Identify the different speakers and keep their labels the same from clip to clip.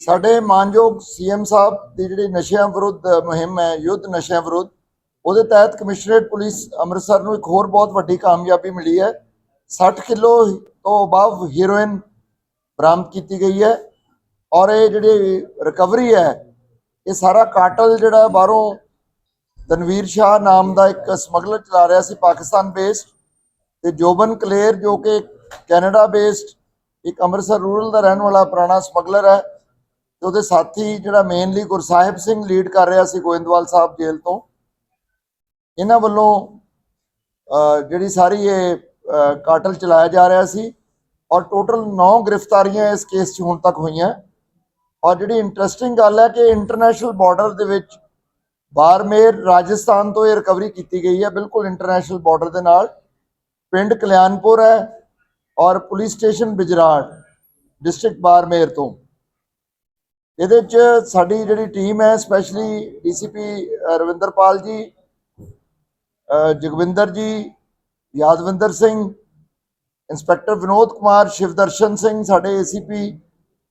Speaker 1: ਸਾਡੇ ਮਾਨਯੋਗ ਸੀਐਮ ਸਾਹਿਬ ਦੀ ਜਿਹੜੀ ਨਸ਼ਿਆਂ ਵਿਰੁੱਧ ਮੁਹਿੰਮ ਹੈ ਯੁੱਧ ਨਸ਼ਿਆਂ ਵਿਰੁੱਧ ਉਹਦੇ ਤਹਿਤ ਕਮਿਸ਼ਨਰੇਟ ਪੁਲਿਸ ਅੰਮ੍ਰਿਤਸਰ ਨੂੰ ਇੱਕ ਹੋਰ ਬਹੁਤ ਵੱਡੀ ਕਾਮਯਾਬੀ ਮਿਲੀ ਹੈ। 60 ਕਿਲੋ ਤੋਂ ਅਬਵ ਹੀਰੋਇਨ ਬਰਾਮਦ ਕੀਤੀ ਗਈ ਹੈ ਔਰ ਇਹ ਜਿਹੜੀ ਰਿਕਵਰੀ ਹੈ, ਇਹ ਸਾਰਾ ਕਾਟਲ ਜਿਹੜਾ ਬਾਹਰੋਂ ਤਨਵੀਰ ਸ਼ਾਹ ਨਾਮ ਦਾ ਇੱਕ ਸਮਗਲਰ ਚਲਾ ਰਿਹਾ ਸੀ, ਪਾਕਿਸਤਾਨ ਬੇਸਡ ਤੇ ਜੋਬਨ ਕਲੇਰ ਜੋ ਕਿ ਕੈਨੇਡਾ ਬੇਸਡ ਇੱਕ ਅੰਮ੍ਰਿਤਸਰ ਰੂਰਲ ਦਾ ਰਹਿਣ ਵਾਲਾ ਪੁਰਾਣਾ ਸਮਗਲਰ ਹੈ ਤੇ ਉਹਦੇ ਸਾਥੀ ਜਿਹੜਾ ਮੇਨਲੀ ਗੁਰਸਾਹਿਬ ਸਿੰਘ ਲੀਡ ਕਰ ਰਿਹਾ ਸੀ ਗੋਇੰਦਵਾਲ ਸਾਹਿਬ ਜੇਲ੍ਹ ਤੋਂ। ਇਹਨਾਂ ਵੱਲੋਂ ਜਿਹੜੀ ਸਾਰੀ ਇਹ ਕਾਟਲ ਚਲਾਇਆ ਜਾ ਰਿਹਾ ਸੀ ਔਰ ਟੋਟਲ 9 ਗ੍ਰਿਫਤਾਰੀਆਂ ਇਸ ਕੇਸ 'ਚ ਹੁਣ ਤੱਕ ਹੋਈਆਂ। ਔਰ ਜਿਹੜੀ ਇੰਟਰਸਟਿੰਗ ਗੱਲ ਹੈ ਕਿ ਇੰਟਰਨੈਸ਼ਨਲ ਬਾਰਡਰ ਦੇ ਵਿੱਚ ਬਾਰਮੇਰ ਰਾਜਸਥਾਨ ਤੋਂ ਇਹ ਰਿਕਵਰੀ ਕੀਤੀ ਗਈ ਹੈ, ਬਿਲਕੁਲ ਇੰਟਰਨੈਸ਼ਨਲ ਬਾਰਡਰ ਦੇ ਨਾਲ। ਪਿੰਡ ਕਲਿਆਣਪੁਰ ਹੈ ਔਰ police station Bijrar, district Barmer ਤੋਂ। ਇਹਦੇ ਚ ਸਾਡੀ ਜਿਹੜੀ ਟੀਮ ਹੈ, specially DCP Ravinderpal ji Jagwinder ji, Yadvinder Singh, inspector Vinod Kumar, Shivdarshan Singh, ਸਾਡੇ ਏਸੀਪੀ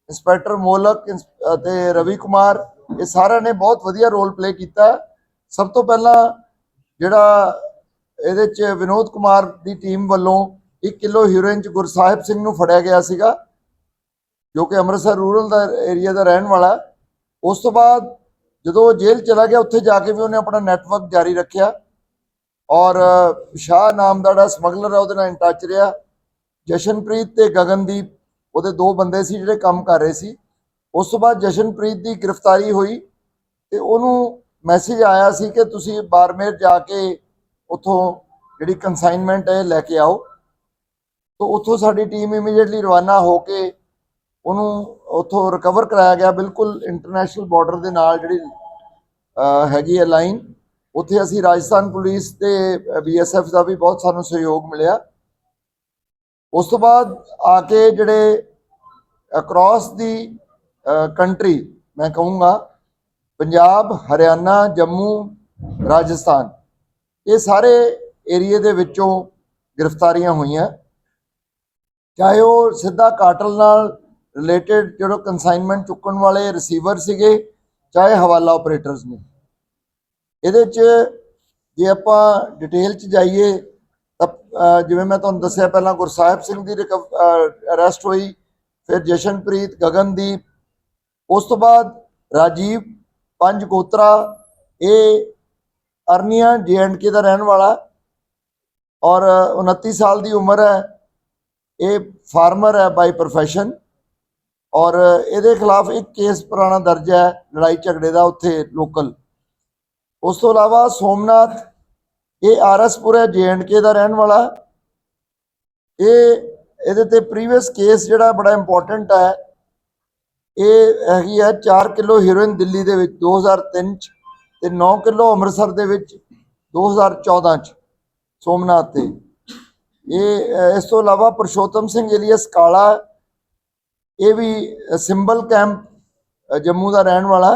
Speaker 1: ਇੰਸਪੈਕਟਰ ਮੋਲਕ, ਇੰਸ- ਅਤੇ ਰਵੀ ਕੁਮਾਰ, ਇਹ ਸਾਰਿਆਂ ਨੇ ਬਹੁਤ ਵਧੀਆ ਰੋਲ ਪਲੇ ਕੀਤਾ। ਸਭ ਤੋਂ ਪਹਿਲਾਂ ਜਿਹੜਾ ਇਹਦੇ ਚ ਵਿਨੋਦ ਕੁਮਾਰ ਦੀ ਟੀਮ ਵੱਲੋਂ 1 ਕਿਲੋ ਹੀਰੋਇਨ ਚ ਗੁਰਸਾਹਿਬ ਸਿੰਘ ਨੂੰ ਫੜਿਆ ਗਿਆ ਸੀਗਾ, ਜੋ ਕਿ ਅੰਮ੍ਰਿਤਸਰ ਰੂਰਲ ਦਾ ਏਰੀਆ ਦਾ ਰਹਿਣ ਵਾਲਾ। ਉਸ ਤੋਂ ਬਾਅਦ ਜਦੋਂ ਉਹ ਜੇਲ੍ਹ ਚਲਾ ਗਿਆ, ਉੱਥੇ ਜਾ ਕੇ ਵੀ ਉਹਨੇ ਆਪਣਾ ਨੈਟਵਰਕ ਜਾਰੀ ਰੱਖਿਆ। ਔਰ ਸ਼ਾਹ ਨਾਮ ਦਾ ਜਿਹੜਾ ਸਮਗਲਰ ਹੈ ਉਹਦੇ ਨਾਲ ਇਨ ਟੱਚ ਰਿਹਾ। ਜਸ਼ਨਪ੍ਰੀਤ ਤੇ ਗਗਨਦੀਪ, ਉਹਦੇ ਦੋ ਬੰਦੇ ਸੀ ਜਿਹੜੇ ਕੰਮ ਕਰ ਰਹੇ ਸੀ। ਉਸ ਤੋਂ ਬਾਅਦ ਜਸ਼ਨਪ੍ਰੀਤ ਦੀ ਗ੍ਰਿਫਤਾਰੀ ਹੋਈ ਤੇ ਉਹਨੂੰ ਮੈਸੇਜ ਆਇਆ ਸੀ ਕਿ ਤੁਸੀਂ ਬਾਰਮੇਰ ਜਾ ਕੇ ਉੱਥੋਂ ਜਿਹੜੀ ਕਨਸਾਈਨਮੈਂਟ ਹੈ, ਲੈ ਕੇ ਆਓ। ਤੋਂ ਉੱਥੋਂ ਸਾਡੀ ਟੀਮ ਇਮੀਡੀਏਟਲੀ ਰਵਾਨਾ ਹੋ ਕੇ ਉਹਨੂੰ ਉੱਥੋਂ ਰਿਕਵਰ ਕਰਾਇਆ ਗਿਆ, ਬਿਲਕੁਲ ਇੰਟਰਨੈਸ਼ਨਲ ਬਾਰਡਰ ਦੇ ਨਾਲ ਜਿਹੜੀ ਹੈਗੀ ਹੈ ਲਾਈਨ ਉੱਥੇ ਅਸੀਂ ਰਾਜਸਥਾਨ ਪੁਲਿਸ ਤੇ ਬੀਐਸਐਫ ਦਾ ਵੀ ਬਹੁਤ ਸਾਨੂੰ ਸਹਿਯੋਗ ਮਿਲਿਆ। ਉਸ ਤੋਂ ਬਾਅਦ ਆ ਕੇ ਜਿਹੜੇ ਅਕ੍ਰੋਸ ਦੀ ਕੰਟਰੀ ਮੈਂ ਕਹੂੰਗਾ, ਪੰਜਾਬ, ਹਰਿਆਣਾ, ਜੰਮੂ, ਰਾਜਸਥਾਨ, ਇਹ ਸਾਰੇ ਏਰੀਏ ਦੇ ਵਿੱਚੋਂ ਗ੍ਰਿਫਤਾਰੀਆਂ ਹੋਈਆਂ। ਚਾਹੇ ਉਹ ਸਿੱਧਾ ਕਾਟਲ ਨਾਲ ਰਿਲੇਟਡ ਜਿਹੜਾ ਕਨਸਾਈਨਮੈਂਟ ਚੁੱਕਣ ਵਾਲੇ ਰਿਸੀਵਰ ਸੀਗੇ, ਚਾਹੇ ਹਵਾਲਾ ਆਪਰੇਟਰਸ ਨੇ। ਇਹਦੇ 'ਚ ਜੇ ਆਪਾਂ ਡਿਟੇਲ 'ਚ ਜਾਈਏ, ਤਾਂ ਜਿਵੇਂ ਮੈਂ ਤੁਹਾਨੂੰ ਦੱਸਿਆ ਪਹਿਲਾਂ ਗੁਰਸਾਹਿਬ ਸਿੰਘ ਦੀ ਅਰੈਸਟ ਹੋਈ, ਫਿਰ ਜਸ਼ਨਪ੍ਰੀਤ, ਗਗਨਦੀਪ, ਉਸ ਤੋਂ ਬਾਅਦ ਰਾਜੀਵ, ਪੰਜ ਕੋਤਰਾ ਇਹ ਅਰਨੀਆ ਕੇ ਦਾ ਰਹਿਣ ਵਾਲਾ, ਔਰ 29 ਸਾਲ ਦੀ ਉਮਰ ਹੈ, ਇਹ ਫਾਰਮਰ ਹੈ ਬਾਈ ਪ੍ਰੋਫੈਸ਼ਨ ਔਰ ਇਹਦੇ ਖਿਲਾਫ ਇੱਕ ਕੇਸ ਪੁਰਾਣਾ ਦਰਜ ਹੈ, ਲੜਾਈ ਝਗੜੇ ਦਾ ਉੱਥੇ ਲੋਕਲ ਉਸ ਤੋਂ ਇਲਾਵਾ ਸੋਮਨਾਥ, ਇਹ ਆਰਐਸਪੁਰ ਹੈ ਕੇ ਦਾ ਰਹਿਣ ਵਾਲਾ। ਇਹ ਇਹਦੇ ਤੇ ਪ੍ਰੀਵੀਅਸ ਕੇਸ ਜਿਹੜਾ ਬੜਾ ਇੰਪੋਰਟੈਂਟ ਹੈ, ਇਹ ਹੈਗੀ ਹੈ 4 ਕਿਲੋ ਹੀਰੋਇਨ ਦਿੱਲੀ ਦੇ ਵਿੱਚ 2003 ਚ ਤੇ 9 ਕਿਲੋ ਅੰਮ੍ਰਿਤਸਰ ਦੇ ਵਿੱਚ 2014 ਚ ਸੋਮਨਾਥ ਤੇ ਇਹ ਇਸ ਤੋਂ ਇਲਾਵਾ ਪੁਰਸ਼ੋਤਮ ਸਿੰਘ ਏਲੀਅਸ ਕਾਲਾ, ਇਹ ਵੀ ਸਿੰਬਲ ਕੈਂਪ ਜੰਮੂ ਦਾ ਰਹਿਣ ਵਾਲਾ।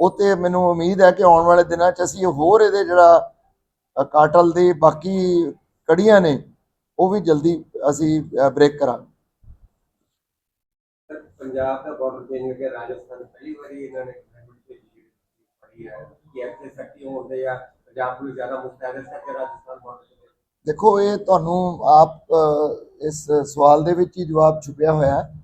Speaker 1: ਉਹ ਤੇ ਮੈਨੂੰ ਉਮੀਦ ਹੈ ਕਿ ਆਉਣ ਵਾਲੇ ਦਿਨਾਂ 'ਚ ਅਸੀਂ ਹੋਰ ਇਹਦੇ ਜਿਹੜਾ ਕਾਟਲ ਦੇ ਬਾਕੀ ਕੜੀਆਂ ਨੇ ਉਹ ਵੀ ਜਲਦੀ ਅਸੀਂ ਬ੍ਰੇਕ ਕਰਾਂਗੇ।
Speaker 2: ਪੰਜਾਬ ਦਾ ਬਾਰਡਰ ਚੇਂਜ ਹੋ ਗਿਆ ਰਾਜਸਥਾਨ ਪਹਿਲੀ ਵਾਰੀ ਇਹਨਾਂ ਨੇ ਗਵਰਨਮੈਂਟ ਭੇਜੀ ਪੜੀ ਹੈ ਕਿ ਇੱਥੇ ਸਖਤੀ ਹੋਣ ਦੇ ਜਾਂ ਪੰਜਾਬ ਨੂੰ ਜ਼ਿਆਦਾ ਮੁਸਤੈਦ ਹੈ ਕਿ ਰਾਜਸਥਾਨ ਬਾਰਡਰ ਤੇ
Speaker 1: ਦੇਖੋ ਇਹ ਤੁਹਾਨੂੰ ਆਪ ਇਸ ਸਵਾਲ ਦੇ ਵਿੱਚ ਹੀ ਜਵਾਬ ਛੁਪਿਆ ਹੋਇਆ ਹੈ।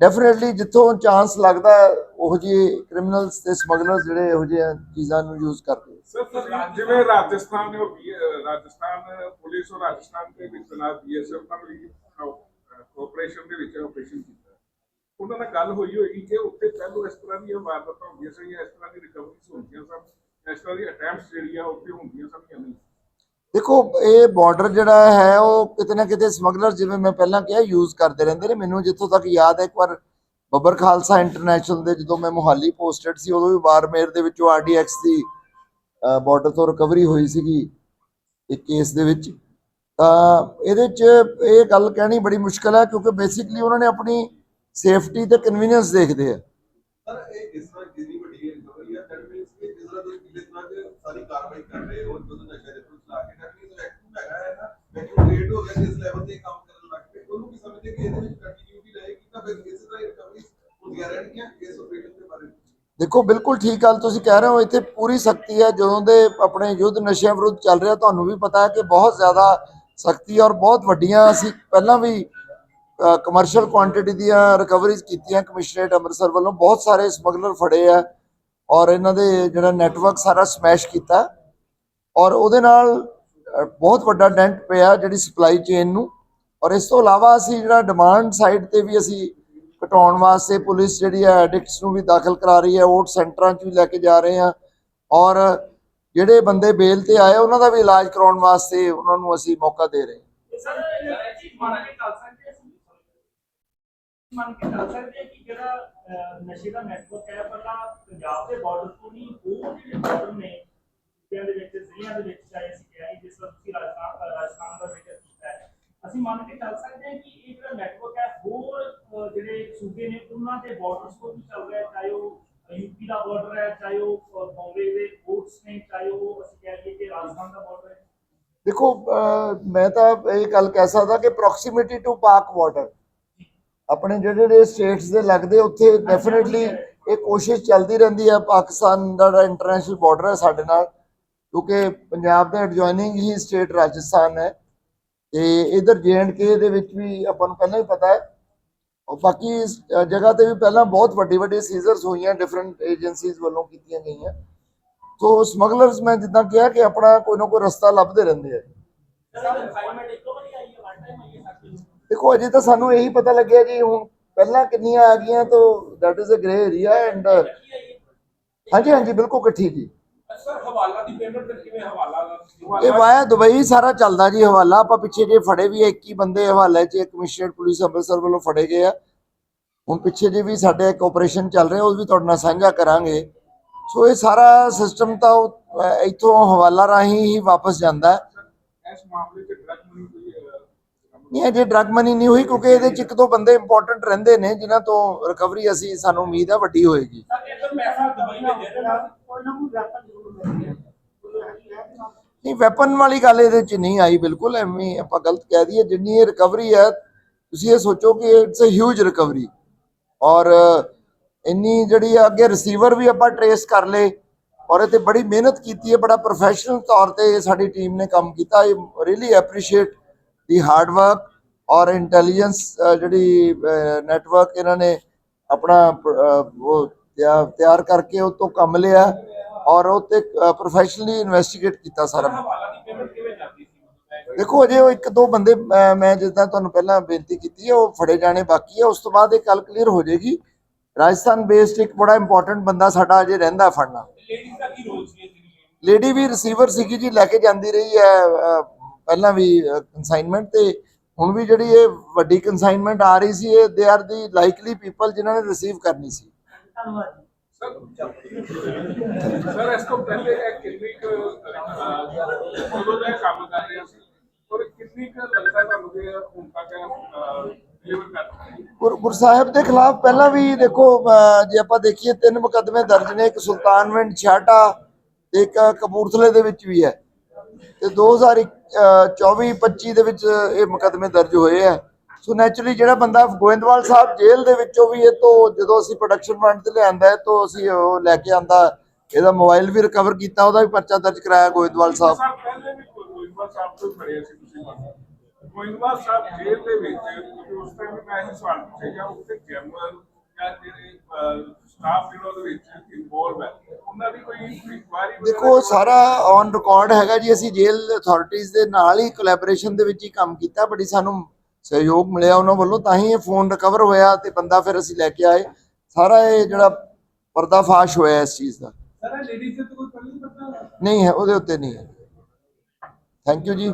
Speaker 1: ਡੈਫੀਨਿਟਲੀ ਜਿੱਥੋਂ ਚਾਂਸ ਲੱਗਦਾ ਹੈ, ਉਹੋ ਕ੍ਰਿਮੀਨਲਸ ਤੇ ਸਮਗਲਰਸ ਜਿਹੜੇ ਇਹੋ ਜਿਹੇ ਚੀਜ਼ਾਂ ਨੂੰ ਯੂਜ਼ ਕਰਦੇ
Speaker 3: ਸਰ ਜਿਵੇਂ ਰਾਜਸਥਾਨ ਨੇ ਰਾਜਸਥਾਨ ਪੁਲਿਸ ਔਰ ਰਾਜਸਥਾਨ ਦੇ ਵਿੱਚ ਤਨਾਤ ਬੀਐਸਐਫ ਨਾਲ ਵੀ ਕੋਆਪਰੇਸ਼ਨ ਦੇ ਵਿੱਚ ਆਪਰੇਸ਼ਨ ਕੀਤਾ। ਉਹਨਾਂ ਨਾਲ ਗੱਲ ਹੋਈ ਹੋਏਗੀ ਕਿ ਉੱਥੇ ਪਹਿਲੋਂ ਇਸ ਤਰ੍ਹਾਂ ਦੀਆਂ ਵਾਰਦਾਤਾਂ ਹੁੰਦੀਆਂ ਸੀ ਜਾਂ ਇਸ ਤਰ੍ਹਾਂ ਦੀ ਰਿਕਵਰੀਜ਼ ਹੁੰਦੀਆਂ ਸਨ ਇਸ ਤਰ੍ਹਾਂ ਦੀ ਅਟੈਂਪਟਸ ਜਿਹੜੀਆਂ ਉੱਥੇ ਹੁੰਦੀਆਂ ਸਨ ਜਾਂ ਨਹੀਂ।
Speaker 1: ਦੇਖੋ ਇਹ ਬਾਰਡਰ ਜਿਹੜਾ ਹੈ ਉਹ ਕਿਤੇ ਨਾ ਕਿਤੇ ਸਮਗਲਰ ਜਿਵੇਂ ਮੈਂ ਪਹਿਲਾਂ ਕਿਹਾ ਯੂਜ਼ ਕਰਦੇ ਰਹਿੰਦੇ ਨੇ ਮੈਨੂੰ ਜਿੱਥੋਂ ਤੱਕ ਯਾਦ ਹੈ ਇੱਕ ਵਾਰ ਬੱਬਰ ਖਾਲਸਾ ਇੰਟਰਨੈਸ਼ਨਲ ਦੇ ਜਦੋਂ ਮੈਂ ਮੁਹਾਲੀ ਪੋਸਟਡ ਸੀ ਉਦੋਂ ਵੀ ਬਾਰਮੇਰ ਦੇ ਵਿੱਚੋਂ ਆਰਡੀਐਕਸ ਦੀ ਬਾਰਡਰ ਤੋਂ ਰਿਕਵਰੀ ਹੋਈ ਸੀਗੀ ਇੱਕ ਕੇਸ ਦੇ ਵਿੱਚ ਤਾਂ ਇਹਦੇ 'ਚ ਇਹ ਗੱਲ ਕਹਿਣੀ ਬੜੀ ਮੁਸ਼ਕਲ ਹੈ ਕਿਉਂਕਿ ਬੇਸਿਕਲੀ ਉਹਨਾਂ ਨੇ ਆਪਣੀ ਸੇਫਟੀ ਤੇ ਕਨਵੀਨੀਅੰਸ ਦੇਖਦੇ ਆ
Speaker 4: ਸਰ ਇਹ ਇਸ ਤਰ੍ਹਾਂ ਜਿੰਨੀ ਵੱਡੀ ਰਿਕਵਰੀ ਹੈ ਦੈਟ ਮੀਨਸ ਕਿ ਜਿਸ ਤਰ੍ਹਾਂ ਤੁਸੀਂ ਪਿਛਲੇ ਤਰ੍ਹਾਂ ਚ ਸਾਰੀ ਕਾਰਵਾਈ ਕਰ ਰਹੇ ਹੋ ਜਦੋਂ ਨਸ਼ਾ ਦੇ
Speaker 1: ਦੇਖੋ, ਬਿਲਕੁਲ ਠੀਕ ਗੱਲ ਤੁਸੀਂ ਕਹਿ ਰਹੇ ਹੋ, ਇੱਥੇ ਪੂਰੀ ਸਖਤੀ ਹੈ। ਜਦੋਂ ਦੇ ਆਪਣੇ ਯੁੱਧ ਨਸ਼ਿਆਂ ਵਿਰੁੱਧ ਚੱਲ ਰਿਹਾ, ਤੁਹਾਨੂੰ ਵੀ ਪਤਾ ਹੈ ਕਿ ਬਹੁਤ ਜ਼ਿਆਦਾ ਸਖਤੀ ਔਰ ਬਹੁਤ ਵੱਡੀਆਂ ਅਸੀਂ ਪਹਿਲਾਂ ਵੀ ਕਮਰਸ਼ੀਅਲ ਕੁਆਂਟੀਟੀ ਦੀਆਂ ਰਿਕਵਰੀਜ਼ ਕੀਤੀਆਂ ਕਮਿਸ਼ਨਰੇਟ ਅੰਮ੍ਰਿਤਸਰ ਵੱਲੋਂ। ਬਹੁਤ ਸਾਰੇ ਸਮਗਲਰ ਫੜੇ ਆ ਔਰ ਇਹਨਾਂ ਦੇ ਜਿਹੜਾ ਨੈਟਵਰਕ ਸਾਰਾ ਸਮੈਸ਼ ਕੀਤਾ। ਔਰ ਉਹਦੇ ਨਾਲ ਬਹੁਤ ਵੱਡਾ ਡੈਂਟ ਪਿਆ ਜਿਹੜੀ ਸਪਲਾਈ ਚੇਨ ਨੂੰ। ਔਰ ਇਸ ਤੋਂ ਇਲਾਵਾ ਅਸੀਂ ਜਿਹੜਾ ਡਿਮਾਂਡ ਸਾਈਡ ਤੇ ਵੀ ਅਸੀਂ ਘਟਾਉਣ ਵਾਸਤੇ ਪੁਲਿਸ ਜਿਹੜੀ ਹੈ ਐਡਿਕਟਸ ਨੂੰ ਵੀ ਦਾਖਲ ਕਰਾ ਰਹੀ ਹੈ ਓਟ ਸੈਂਟਰਾਂ 'ਚ ਵੀ ਲੈ ਕੇ ਜਾ ਰਹੇ ਹਾਂ। ਔਰ ਜਿਹੜੇ ਬੰਦੇ ਬੇਲ ਤੇ ਆਏ, ਉਹਨਾਂ ਦਾ ਵੀ ਇਲਾਜ ਕਰਾਉਣ ਵਾਸਤੇ ਉਹਨਾਂ ਨੂੰ ਅਸੀਂ ਮੌਕਾ ਦੇ ਰਹੇ ਹਾਂ।
Speaker 5: ਅਸੀਂ ਮੰਨ ਕੇ ਚੱਲ ਸਕਦੇ ਹਾਂ ਕਿ ਇਹ ਜਿਹੜਾ ਨੈਟਵਰਕ ਹੈ ਹੋਰ ਜਿਹੜੇ ਸੂਬੇ ਨੇ ਉਹਨਾਂ ਦੇ ਬਾਰਡਰਸ ਤੋਂ ਵੀ ਚੱਲ ਰਿਹਾ ਚਾਹੇ ਉਹ ਯੂਪੀ ਦਾ ਬਾਰਡਰ ਹੈ ਚਾਹੇ ਉਹ ਬੰਬੇ ਦੇ ਕੋਰਟਸ ਨੇ ਚਾਹੇ ਉਹ ਅਸੀਂ ਕਹਿ ਲਈਏ ਕਿ ਰਾਜਸਥਾਨ ਦਾ ਬਾਰਡਰ ਹੈ।
Speaker 1: ਦੇਖੋ ਮੈਂ ਤਾਂ ਇਹ ਗੱਲ ਕਹਿ ਸਕਦਾ ਕਿ ਪ੍ਰੋਕਸੀਮਿਟੀ ਟੂ ਪਾਕ ਬਾਰਡਰ ਆਪਣੇ ਜਿਹੜੇ ਜਿਹੜੇ ਸਟੇਟਸ ਦੇ ਲੱਗਦੇ ਉੱਥੇ ਡੈਫੀਨਿਟਲੀ ਇਹ ਕੋਸ਼ਿਸ਼ ਚੱਲਦੀ ਰਹਿੰਦੀ ਹੈ ਪਾਕਿਸਤਾਨ ਦਾ ਇੰਟਰਨੈਸ਼ਨਲ ਬਾਰਡਰ ਹੈ ਸਾਡੇ ਨਾਲ। ਕਿਉਂਕਿ ਪੰਜਾਬ ਦਾ ਐਡਜੋਇਨਿੰਗ ਹੀ ਸਟੇਟ ਰਾਜਸਥਾਨ ਹੈ। ਤੇ ਇਧਰ ਕੇ ਦੇ ਵਿੱਚ ਵੀ ਆਪਾਂ ਨੂੰ ਪਹਿਲਾਂ ਹੀ ਪਤਾ ਹੈ। ਬਾਕੀ ਜਗ੍ਹਾ ਤੇ ਵੀ ਪਹਿਲਾਂ ਬਹੁਤ ਵੱਡੇ ਵੱਡੇ ਸੀਜ਼ਰਸ ਹੋਈਆਂ ਡਿਫਰੈਂਟ ਏਜੰਸੀਜ਼ ਵੱਲੋਂ ਕੀਤੀਆਂ ਗਈਆਂ। ਸੋ ਸਮਗਲਰਸ ਮੈਂ ਜਿੱਦਾਂ ਕਿਹਾ ਕਿ ਆਪਣਾ ਕੋਈ ਨਾ ਕੋਈ ਰਸਤਾ ਲੱਭਦੇ ਰਹਿੰਦੇ ਆ।
Speaker 5: ਹੈ
Speaker 1: ਦੇਖੋ, ਅਜੇ ਤਾਂ ਸਾਨੂੰ ਇਹੀ ਪਤਾ ਲੱਗਿਆ ਜੀ, ਹੁਣ ਪਹਿਲਾਂ ਕਿੰਨੀਆਂ ਆ ਗਈਆਂ ਤਾਂ that is a grey area and ਹਾਂਜੀ ਹਾਂਜੀ, ਬਿਲਕੁਲ ਇਕੱਠੀ ਜੀ।
Speaker 3: ਸਰ ਹਵਾਲਾ ਦੀ ਪੇਮੈਂਟ ਫਿਰ ਕਿਵੇਂ ਹਵਾਲਾ
Speaker 1: ਇਹ ਵਾਇਆ ਦੁਬਈ ਸਾਰਾ ਚੱਲਦਾ ਜੀ ਹਵਾਲਾ। ਆਪਾਂ ਪਿੱਛੇ ਜੇ ਫੜੇ ਵੀ ਆ, 21 ਬੰਦੇ ਹਵਾਲੇ 'ਚ ਕਮਿਸ਼ਨਰੇਟ ਪੁਲਿਸ ਅੰਮ੍ਰਿਤਸਰ ਵੱਲੋਂ ਫੜੇ ਗਏ ਆ। ਹੁਣ ਪਿੱਛੇ ਜੇ ਵੀ ਸਾਡੇ ਇੱਕ ਆਪਰੇਸ਼ਨ ਚੱਲ ਰਿਹਾ ਉਹ ਵੀ ਤੁਹਾਡੇ ਨਾਲ ਸਾਂਝਾ ਕਰਾਂਗੇ। ਸੋ ਇਹ ਸਾਰਾ ਸਿਸਟਮ ਤਾਂ ਇੱਥੋਂ ਹਵਾਲਾ ਰਾਹੀਂ ਹੀ ਵਾਪਸ ਜਾਂਦਾ। ਹੈ
Speaker 3: ਇਸ ਮਾਮਲੇ 'ਚ ਡਰਗ ਮਨੀ
Speaker 1: ਨਹੀਂ ਅਜੇ ਡਰਗ ਮਨੀ ਨਹੀਂ ਹੋਈ ਕਿਉਂਕਿ ਇਹਦੇ ਚ ਇੱਕ ਦੋ ਬੰਦੇ ਇੰਪੋਰਟੈਂਟ ਰਹਿੰਦੇ ਨੇ ਜਿਨ੍ਹਾਂ ਤੋਂ ਰਿਕਵਰੀ ਅਸੀਂ ਸਾਨੂੰ ਉਮੀਦ ਹੈ ਵੱਡੀ ਹੋਏਗੀ। ਨਹੀਂ ਵੈਪਨ ਵਾਲੀ ਗੱਲ ਇਹਦੇ ਚ ਨਹੀਂ ਆਈ ਬਿਲਕੁਲ, ਐਵੇਂ ਆਪਾਂ ਗਲਤ ਕਹਿ ਦਈਏ, ਜਿੰਨੀ ਇਹ ਰਿਕਵਰੀ ਹੈ, ਤੁਸੀਂ ਇਹ ਸੋਚੋ ਕਿ ਇਟਸ ਅ ਹਿਊਜ ਰਿਕਵਰੀ ਔਰ ਇੰਨੀ ਜਿਹੜੀ ਅੱਗੇ ਰਿਸੀਵਰ ਵੀ ਆਪਾਂ ਟਰੇਸ ਕਰ ਲਏ ਔਰ ਇਹ ਤੇ ਬੜੀ ਮਿਹਨਤ ਕੀਤੀ ਹੈ, ਬੜਾ ਪ੍ਰੋਫੈਸ਼ਨਲ ਤੌਰ ਤੇ ਸਾਡੀ ਟੀਮ ਨੇ ਕੰਮ ਕੀਤਾ, ਇਹ really appreciate the hard work ਔਰ ਇੰਟੈਲੀਜੈਂਸ ਜਿਹੜੀ ਨੈਟਵਰਕ ਇਹਨਾਂ ਨੇ ਆਪਣਾ ਉਹ ਤਿਆ- ਤਿਆਰ ਕਰਕੇ ਉਹ ਤੋਂ ਕੰਮ ਲਿਆ। ਔਰ ਉਹ ਤੇ ਪ੍ਰੋਫੈਸ਼ਨਲੀ ਇਨਵੈਸਟੀਗੇਟ ਕੀਤਾ ਸਾਰਾ। ਦੇਖੋ, ਅਜੇ ਉਹ ਇੱਕ ਦੋ ਬੰਦੇ ਮੈਂ ਜਿੱਦਾਂ ਤੁਹਾਨੂੰ ਪਹਿਲਾਂ ਬੇਨਤੀ ਕੀਤੀ ਹੈ, ਉਹ ਫੜੇ ਜਾਣੇ ਬਾਕੀ ਹੈ। ਉਸ ਤੋਂ ਬਾਅਦ ਇਹ ਕੱਲ ਕਲੀਅਰ ਹੋ ਜਾਏਗੀ। ਰਾਜਸਥਾਨ ਬੇਸਡ ਇੱਕ ਬੜਾ ਇੰਪੋਰਟੈਂਟ ਬੰਦਾ ਸਾਡਾ ਅਜੇ ਰਹਿੰਦਾ ਫੜਨਾ। ਲੇਡੀ ਵੀ ਰਿਸੀਵਰ ਸੀਗੀ ਜੀ, ਲੈ ਕੇ ਜਾਂਦੀ ਰਹੀ ਹੈ ਪਹਿਲਾਂ ਵੀ ਕਨਸਾਈਨਮੈਂਟ ਤੇ। ਹੁਣ ਵੀ ਜਿਹੜੀ ਇਹ ਵੱਡੀ ਕਨਸਾਈਨਮੈਂਟ ਆ ਰਹੀ ਸੀ, ਇਹ they are the likely people ਜਿਨ੍ਹਾਂ ਨੇ ਰਿਸੀਵ ਕਰਨੀ ਸੀ।
Speaker 6: ਧੰਨਵਾਦ।
Speaker 3: ਸਰ ਇਸ ਤੋਂ ਪਹਿਲੇ ਇਹ ਕਿੰਨੀ ਕੁ ਉਦੋਂ ਦਾ ਇਹ ਕੰਮ ਕਰ ਰਿਹਾ ਸੀ? ਔਰ ਕਿੰਨੀ ਕੁ ਲੱਗਦਾ ਤੁਹਾਨੂੰ ਕਿ ਹੁਣ ਤੱਕ ਡਿਲੀਵਰ ਕਰ
Speaker 1: ਗੁਰ ਗੁਰ ਸਾਹਿਬ ਦੇ ਖਿਲਾਫ ਪਹਿਲਾਂ ਵੀ ਦੇਖੋ ਅਹ, ਜੇ ਆਪਾਂ ਦੇਖੀਏ ਤਿੰਨ ਮੁਕੱਦਮੇ ਦਰਜ ਨੇ ਇੱਕ ਸੁਲਤਾਨਵਿੰਡ ਛਾਟਾ ਤੇ ਇੱਕ ਕਪੂਰਥਲੇ ਦੇ ਵਿੱਚ ਵੀ ਹੈ। ਤੇ 2024 25 ਦੇ ਵਿੱਚ ਇਹ ਮੁਕੱਦਮੇ ਦਰਜ ਹੋਏ ਹੈ ਸੋ ਨੈਚੁਰਲੀ ਜਿਹੜਾ ਬੰਦਾ ਗੋਇੰਦਵਾਲ ਸਾਹਿਬ ਜੇਲ੍ਹ ਦੇ ਵਿੱਚੋਂ ਵੀ ਇਹ ਤੋਂ ਜਦੋਂ ਅਸੀਂ ਪ੍ਰੋਡਕਸ਼ਨ ਫੰਡ ਤੇ ਲਿਆਂਦਾ ਹੈ ਤੋਂ ਅਸੀਂ ਉਹ ਲੈ ਕੇ ਆਂਦਾ ਇਹਦਾ ਮੋਬਾਈਲ ਵੀ ਰਿਕਵਰ ਕੀਤਾ ਉਹਦਾ ਵੀ ਪਰਚਾ ਦਰਜ ਕਰਾਇਆ ਗੋਇੰਦਵਾਲ ਸਾਹਿਬ।
Speaker 3: ਸਾਹਿਬ ਪਹਿਲੇ ਵੀ ਗੋਇੰਦਵਾਲ ਸਾਹਿਬ ਤੋਂ ਫੜਿਆ ਸੀ ਤੁਸੀਂ ਮੰਨ ਗੋਇੰਦਵਾਲ ਸਾਹਿਬ ਜੇਲ੍ਹ ਦੇ ਵਿੱਚ ਉਸ ਟਾਈਮ ਵੀ ਮੈਂ ਇਹ ਸਵਾਲ ਪੁੱਛਿਆ ਉੱਥੇ ਜਨਰਲ ਜਾਂ ਜਿਹੜੇ ਸਟਾਫ ਜਿਹੜਾ ਉਹਦੇ ਵਿੱਚ ਇਨਵੋਲਵ ਹੈ ਉਹਨਾਂ ਦੀ ਕੋਈ ਇਨਕੁਆਇਰੀ
Speaker 1: ਦੇਖੋ ਸਾਰਾ ਔਨ ਰਿਕਾਰਡ ਹੈਗਾ ਜੀ ਅਸੀਂ ਜੇਲ੍ਹ ਅਥਾਰਟੀਆਂ ਦੇ ਨਾਲ ਹੀ ਕੋਲੈਬੋਰੇਸ਼ਨ ਦੇ ਵਿੱਚ ਹੀ ਕੰਮ ਕੀਤਾ ਬੜੀ ਸਾਨੂੰ ਸਹਿਯੋਗ ਮਿਲਿਆ ਉਹਨਾਂ ਵੱਲੋਂ ਤਾਂ ਹੀ ਇਹ ਫੋਨ ਰਿਕਵਰ ਹੋਇਆ ਤੇ ਬੰਦਾ ਫਿਰ ਅਸੀਂ ਲੈ ਕੇ ਆਏ। ਸਾਰਾ ਇਹ ਜਿਹੜਾ ਪਰਦਾਫਾਸ਼ ਹੋਇਆ ਇਸ ਚੀਜ਼ ਦਾ।
Speaker 3: ਸਰ ਲੇਡੀਜ਼ ਦੇ ਤਾਂ ਕੋਈ ਪਹਿਲੇ ਪਤਾ
Speaker 1: ਨਹੀਂ ਹੈ ਉਹਦੇ ਉੱਤੇ ਨਹੀਂ ਹੈ। ਥੈਂਕ ਯੂ ਜੀ।